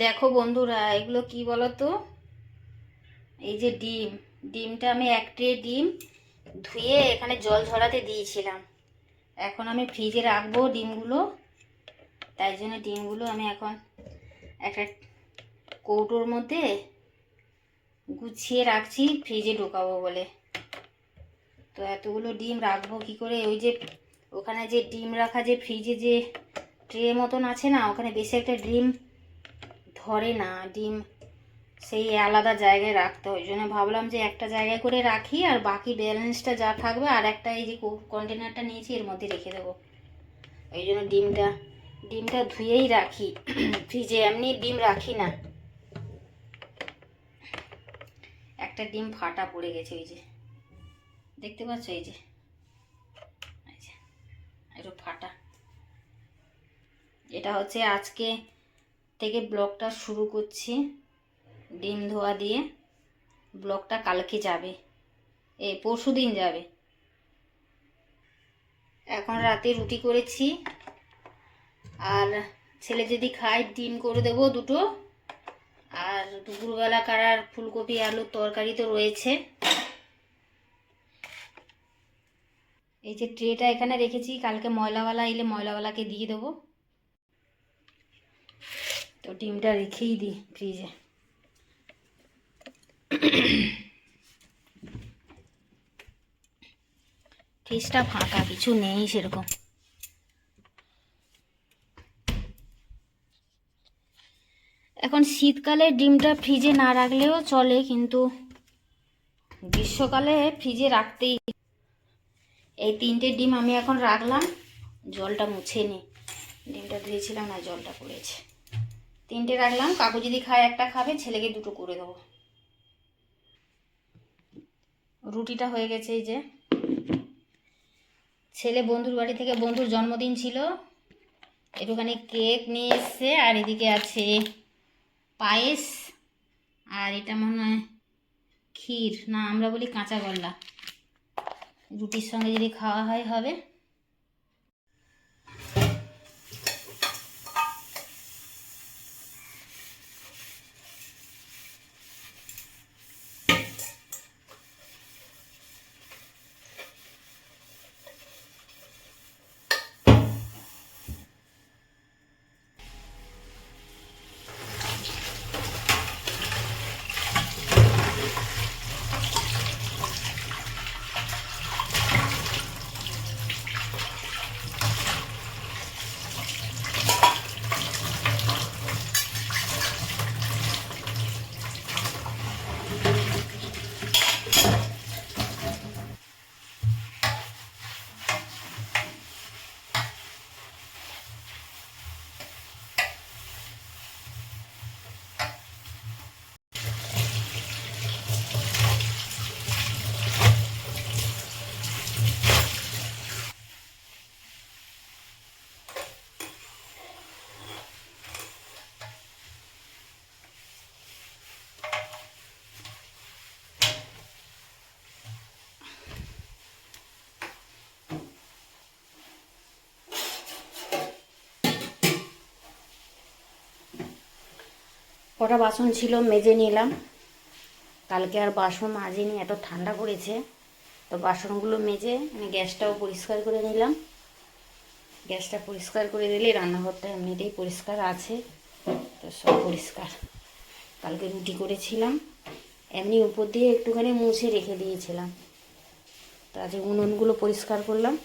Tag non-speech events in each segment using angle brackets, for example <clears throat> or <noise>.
দেখো বন্ধুরা, এগুলো কি বলো তো এই যে ডিম, ডিমটা আমি এক ট্রে ডিম ধুয়ে এখানে জল ঝরাতে দিয়েছিলাম। এখন আমি ফ্রিজে রাখব ডিমগুলো, তাই জন্য ডিমগুলো আমি এখন একটা কৌটোর মধ্যে গুছিয়ে রাখছি, ফ্রিজে ঢোকাবো বলে। তো এতগুলো ডিম রাখব কি করে? ওই যে ওখানে যে ডিম রাখা যে ফ্রিজে যে ট্রে মতন আছে না, ওখানে বেশি একটা ডিম ধরে না, ডিম সেই আলাদা জায়গায় রাখতে ওই জন্য ভাবলাম যে একটা জায়গায় করে রাখি আর বাকি ব্যালেন্সটা যা থাকবে আর একটা এই যে কন্টেনারটা নিয়েছি এর মধ্যে রেখে দেবো। ওই জন্য ডিমটা ডিমটা ধুয়েই রাখি। <clears throat> ফ্রিজে এমনি ডিম রাখি না। একটা ডিম ফাটা পড়ে গেছে ওই যে। দেখতে পাচ্ছ এই যে? ফাটা। এটা হচ্ছে আজকে থেকে ব্লগটা শুরু করছি। ডিম ধোয়া দিয়ে ব্লগটা কালকে যাবে। এ, পরশু দিন যাবে। এখন রাতে রুটি করেছি। আর ছেলে যদি খায়, ডিম করে দেবো দুটো। আর দুপুরবেলা কারার ফুলকপি, আলুর তরকারি তো রয়েছে। এই যে ট্রেটা এখানে রেখেছি, কালকে ময়লাওয়ালা এলে ময়লাওয়ালাকে দিয়ে দেবো। ডিমটা রেখেই দিই ফ্রিজে। ফ্রিজটা ফাঁকা, কিছু নেই সেরকম। এখন শীতকালে ডিমটা ফ্রিজে না রাখলেও চলে, কিন্তু গ্রীষ্মকালে ফ্রিজে রাখতেই এই তিনটে ডিম আমি এখন রাখলাম, জলটা মুছে নি। ডিমটা ধুয়েছিলাম না জলটা পড়েছে। তিনটে রাখলাম, কাকু যদি খায় একটা খাবে, ছেলেকে দুটো করে দেবো। রুটিটা হয়ে গেছে এই যে। ছেলে বন্ধুর বাড়ি থেকে বন্ধুর জন্মদিন ছিল। একটুখানি কেক নিয়ে এসছে, আর এদিকে আছে পায়েস, আর এটা মনে হয় ক্ষীর। না, আমরা বলি কাঁচা গল্লা। রুটির সঙ্গে যদি খাওয়া হয়, হবে। কটা বাসন ছিল মেজে নিলাম। কালকে আর বাসন মাজিনি, এত ঠান্ডা পড়েছে। তো বাসনগুলো মেজে আমি গ্যাসটাও পরিষ্কার করে নিলাম। গ্যাসটা পরিষ্কার করে দিলে রান্নাঘরটা এমনিতেই পরিষ্কার আছে। তো সব পরিষ্কার। কালকে রুটি করেছিলাম। এমনি উপর দিয়ে একটুখানি মুছে রেখে দিয়েছিলাম। তো আজ উনুনগুলো পরিষ্কার করলাম।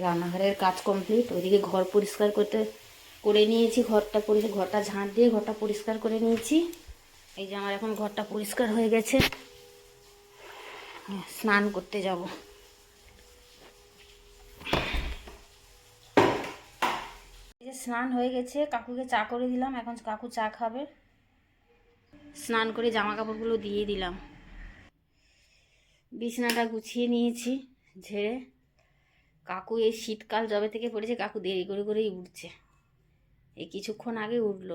রান্নাঘরের কাজ কমপ্লিট। ওইদিকে ঘর পরিষ্কার করতে করে নিয়েছি, ঘরটা পরি, ঘরটা ঝাঁট দিয়ে ঘরটা পরিষ্কার করে নিয়েছি। এই যে আমার এখন ঘরটা পরিষ্কার হয়ে গেছে। স্নান করতে যাব। এই যে স্নান হয়ে গেছে, কাকুকে চা করে দিলাম, এখন কাকু চা খাবে। স্নান করে জামা কাপড়গুলো দিয়ে দিলাম। বিছানাটা গুছিয়ে নিয়েছি, ঝেড়ে। কাকু এই শীতকাল জবে থেকে পড়েছে, কাকু দেরি করে করেই উঠছে। এই কিছুক্ষণ আগে উঠল।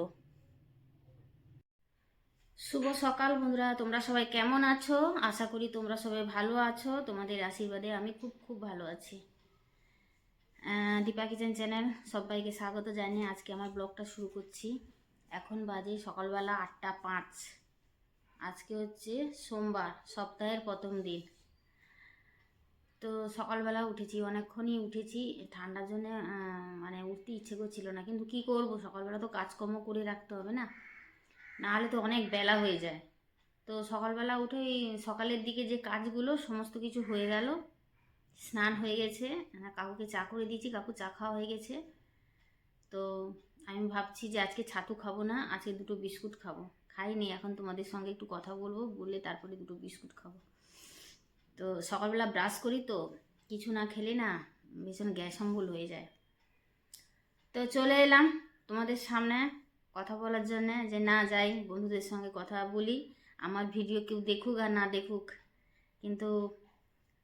শুভ সকাল বন্ধুরা, তোমরা সবাই কেমন আছো? আশা করি তোমরা সবাই ভালো আছো। তোমাদের আশীর্বাদে আমি খুব খুব ভালো আছি। দীপা কিচেন চ্যানেল সবাইকে স্বাগত জানিয়ে আজকে আমার ব্লগটা শুরু করছি। এখন বাজে সকালবেলা আটটা পাঁচ। আজকে হচ্ছে সোমবার, সপ্তাহের প্রথম দিন। তো সকালবেলা উঠেছি অনেকক্ষণই উঠেছি। ঠান্ডার জন্য মানে উঠতে ইচ্ছে করছিল না। কিন্তু কি করব? সকালবেলা তো কাজকর্ম করে রাখতে হবে না। নাহলে তো অনেক বেলা হয়ে যায়। তো সকালবেলা উঠে সকালের দিকে যে কাজগুলো সমস্ত কিছু হয়ে গেল। স্নান হয়ে গেছে। আহ, কাকুকে চা করে দিয়েছি। কাকু চা খাওয়া হয়ে গেছে। তো আমি ভাবছি যে আজকে ছাতু খাব না আজকে দুটো বিস্কুট খাব। খাইনি এখন তোমাদের সঙ্গে একটু কথা বলব। বলে তারপরে দুটো বিস্কুট খাব। তো সকালবেলা ব্রাশ করি তো, কিছু না খেলে না ভীষণ গ্যাস অম্বল হয়ে যায়। তো চলে এলাম তোমাদের সামনে কথা বলার জন্য যে না যাই, বন্ধুদের সঙ্গে কথা বলি, আমার ভিডিও কেউ দেখুক আর না দেখুক। কিন্তু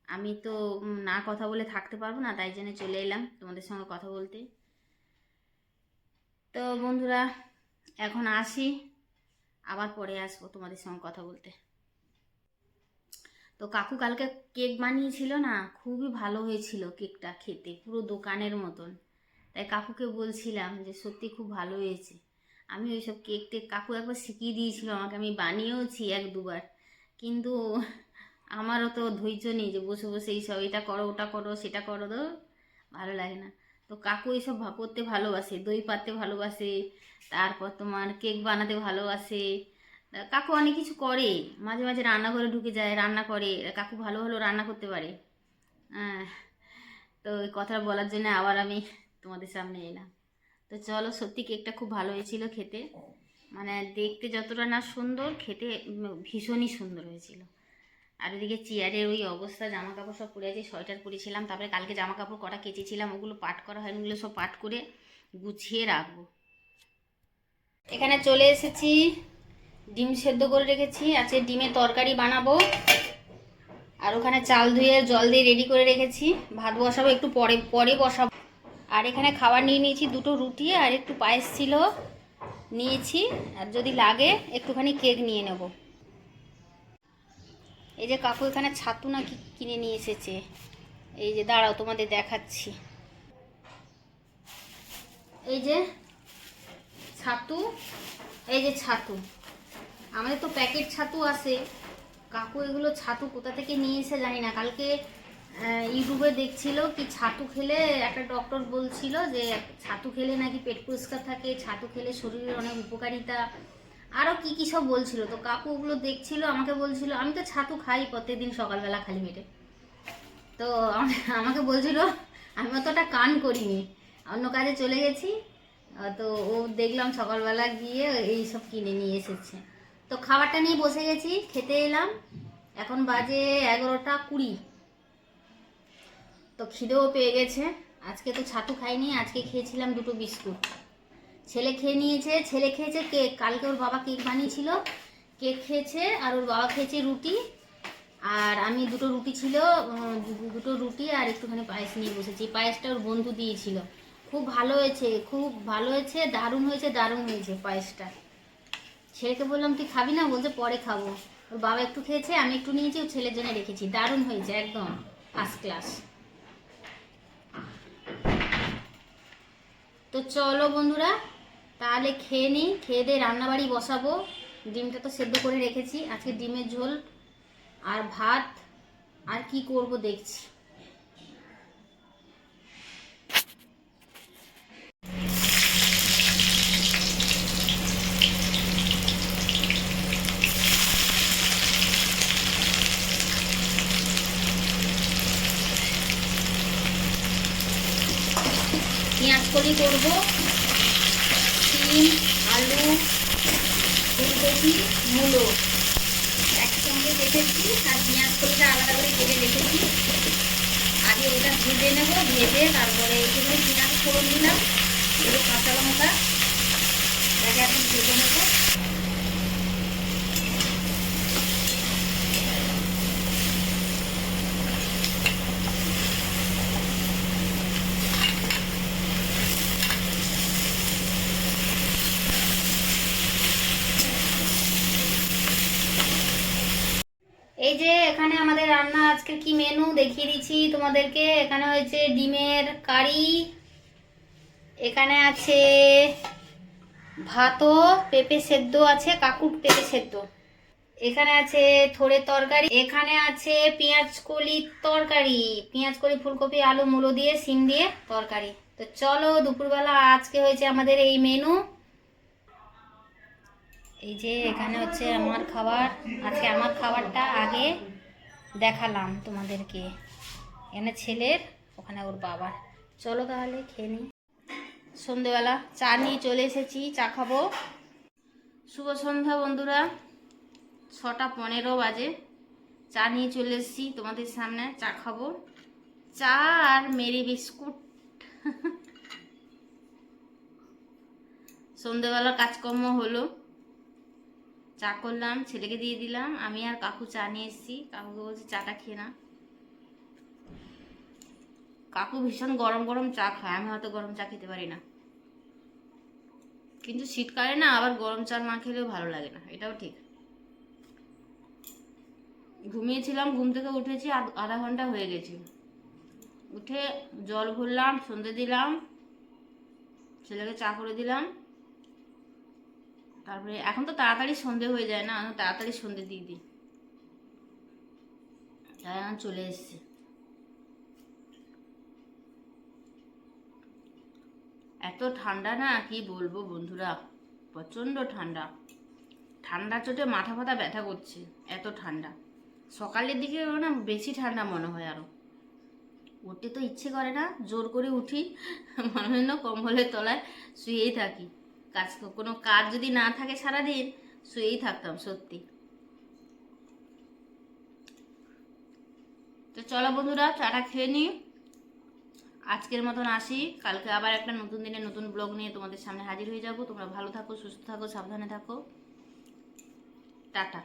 আমি তো না কথা বলে থাকতে পারব না, তাই জন্য চলে এলাম তোমাদের সঙ্গে কথা বলতে। তো বন্ধুরা, এখন আসি, আবার পরে আসব তোমাদের সঙ্গে কথা বলতে। তো কাকু কালকে কেক বানিয়েছিল না, খুবই ভালো হয়েছিল কেকটা খেতে, পুরো দোকানের মতন। তাই কাকুকে বলছিলাম যে, সত্যি খুব ভালো হয়েছে। আমি ওইসব কেক টেক কাকু একবার শিখিয়ে দিয়েছিল, আমাকে আমি বানিয়েওছি এক দুবার। কিন্তু আমারও তো ধৈর্য নেই যে, বসে বসে এইসব, এটা করো, ওটা করো, সেটা করো তো। ভালো লাগে না। তো কাকু এইসব করতে ভালোবাসে, দই পাততে ভালোবাসে, তারপর তোমার কেক বানাতে ভালোবাসে কাকু অনেক কিছু করে, মাঝে মাঝে রান্নাঘরে ঢুকে যায়, রান্না করে, কাকু ভালো ভালো রান্না করতে পারে। তো ওই কথা বলার জন্য আবার আমি তোমাদের সামনে এলাম। তো চলো, সত্যি কেকটা খুব ভালো হয়েছিল খেতে। মানে দেখতে যতটা না সুন্দর, খেতে ভীষণই সুন্দর হয়েছিল। আর ওদিকে চেয়ারের ওই অবস্থা জামা কাপড় সব পরে আছে, সোয়েটার পরেছিলাম, তারপরে কালকে জামা কাপড় কটা কেচেছিলাম, ওগুলো পাট করা হয়নি, ওগুলো সব পাট করে গুছিয়ে রাখব। এখানে চলে এসেছি। ডিম সেদ্ধ করে রেখেছি। আজকে ডিমের তরকারি বানাবো। আর ওখানে চাল ধুয়ে, জল দিয়ে রেডি করে রেখেছি। ভাত বসাবো, একটু পরে পরে বসাবো। আর এখানে খাবার নিয়ে নিয়েছি দুটো রুটি আর একটু পায়েস ছিল। নিয়েছি। আর যদি লাগে, একটুখানি কেক নিয়ে নেব। এই যে কাকু এখানে ছাতু না কি কিনে নিয়ে এসেছে। এই যে, দাঁড়াও, তোমাদের দেখাচ্ছি। এই যে, ছাতু। এই যে ছাতু। আমাদের তো প্যাকেট ছাতু আসে কাকু এগুলো ছাতু কোথা থেকে নিয়ে এসে জানি না। কালকে ইউটিউবে দেখছিল কি ছাতু খেলে একটা ডক্টর বলছিল যে ছাতু খেলে নাকি পেট পরিষ্কার থাকে, ছাতু খেলে শরীরের অনেক উপকারিতা। আরও কি কি সব বলছিল। তো কাকু ওগুলো দেখছিল, আমাকে বলছিল, আমি তো ছাতু খাই প্রত্যেকদিন সকালবেলা খালি মেটে তো আমাকে বলছিল, আমি অতটা কান করিনি, অন্য কাজে চলে গেছি। তো ও দেখলাম সকালবেলা গিয়ে এই সব কিনে নিয়ে এসেছে। তো খাবারটা নিয়ে বসে গেছি, খেতে এলাম। এখন বাজে এগারোটা কুড়ি। তো খিদেও পেয়ে গেছে। আজকে তো ছাতু খাইনি, আজকে খেয়েছিলাম দুটো বিস্কুট। ছেলে খেয়ে নিয়েছে, ছেলে খেয়েছে কেক। কালকে ওর বাবা কেক বানিয়েছিল। কেক খেয়েছে আর ওর বাবা খেয়েছে রুটি। আর আমি দুটো রুটি ছিল দুটো রুটি আর একটুখানি পায়েস নিয়ে বসেছি। পায়েসটা ওর বন্ধু দিয়েছিল। খুব ভালো হয়েছে, খুব ভালো হয়েছে, দারুণ হয়েছে দারুণ হয়েছে পায়েসটা। ছেলেকে বললাম, তুই খাবি না? বলছে, পরে খাব। ওর বাবা একটু খেয়েছে, আমি একটু নিয়েছি ওর ছেলের জন্য রেখেছি। দারুণ হয়েছে, একদম ফার্স্ট ক্লাস তো চলো বন্ধুরা, তাহলে খেয়ে নিই, খেয়ে দিয়ে রান্নাবাড়ি বসাবো। ডিমটা তো সেদ্ধ করে রেখেছি, আজকে ডিমের ঝোল আর ভাত, আর কি করব দেখছি। পেঁয়াজ কলি করব। সিম আলু, ফুলকপি, মূলো। একসঙ্গে কেটেছি আর পেঁয়াজ কলিটা আলাদা করে কেটে রেখেছি। আগে ওটা ভেজে নেব, ভেজে তারপরে একটুখানি পেঁয়াজ ফোড়ন দিলাম একটু কাঁচা লঙ্কা, এটাকে এখন ভেজে নেব এই যে এখানে এখানে আমাদের রান্না, আজকে কি মেনু দেখিয়ে দিচ্ছি তোমাদেরকে। এখানে হয়েছে ডিমের কারি, এখানে আছে ভাতও, পেঁপে সেদ্ধ আছে, কাকুর পেঁপে সেদ্ধ। এখানে আছে থোড়ের তরকারি, এখানে আছে পেঁয়াজ কলির তরকারি। পেঁয়াজ কলি ফুলকপি, আলু, মূলো দিয়ে সিম দিয়ে তরকারি। তো চলো, দুপুরবেলা আজকে হয়েছে আমাদের এই মেনু এই যে, এখানে হচ্ছে আমার খাবার। আজকে আমার খাবারটা আগে দেখালাম তোমাদেরকে। এখানে ছেলের, ওখানে ওর বাবার। চলো তাহলে খেয়ে নিই। সন্ধেবেলা চা নিয়ে চলে এসেছি, চা খাব। শুভ সন্ধ্যা বন্ধুরা। ছটা পনেরো বাজে। চা নিয়ে চলে এসেছি, তোমাদের সামনে চা খাব। চা আর মেরি বিস্কুট। সন্ধেবেলা কাজকর্ম হলো। চা করলাম, ছেলেকে দিয়ে দিলাম। আমি আর কাকু চা নিয়ে এসেছি। কাকুকে বলছি চাটা খেয়ে না কাকু ভীষণ গরম গরম চা খায়। আমি হয়তো গরম চা খেতে পারি না। কিন্তু শীতকালে না আবার গরম চা না খেলেও ভালো লাগে না। এটাও ঠিক। ঘুমিয়েছিলাম, ঘুম থেকে উঠেছি আধ- ঘণ্টা হয়ে গেছে। উঠে জল ভরলাম, সন্ধে দিলাম, ছেলেকে চা করে দিলাম। তারপরে এখন তো তাড়াতাড়ি সন্ধে হয়ে যায় না তাড়াতাড়ি সন্ধে দিয়ে দিই। তাই এখন চলে এসছে। এত ঠান্ডা না, কি বলব বন্ধুরা? প্রচণ্ড ঠান্ডা। ঠান্ডা চোটে মাথা ফাথা ব্যথা করছে, এত ঠান্ডা। সকালের দিকে না বেশি ঠান্ডা মনে হয় আরও। উঠতে তো ইচ্ছে করে না, জোর করে উঠি, মনে হয় না কম্বলের তলায় শুয়েই থাকি। কাজ কোনো কাজ যদি না থাকে সারাদিন, শুয়েই থাকতাম, সত্যি। তো চলো বন্ধুরা, চাটা খেয়ে নিই। আজকের মতন আসি। কালকে আবার একটা নতুন দিনে নতুন ব্লগ নিয়ে তোমাদের সামনে হাজির হয়ে যাব। তোমরা ভালো থাকো, সুস্থ থাকো, সাবধানে থাকো। টাটা।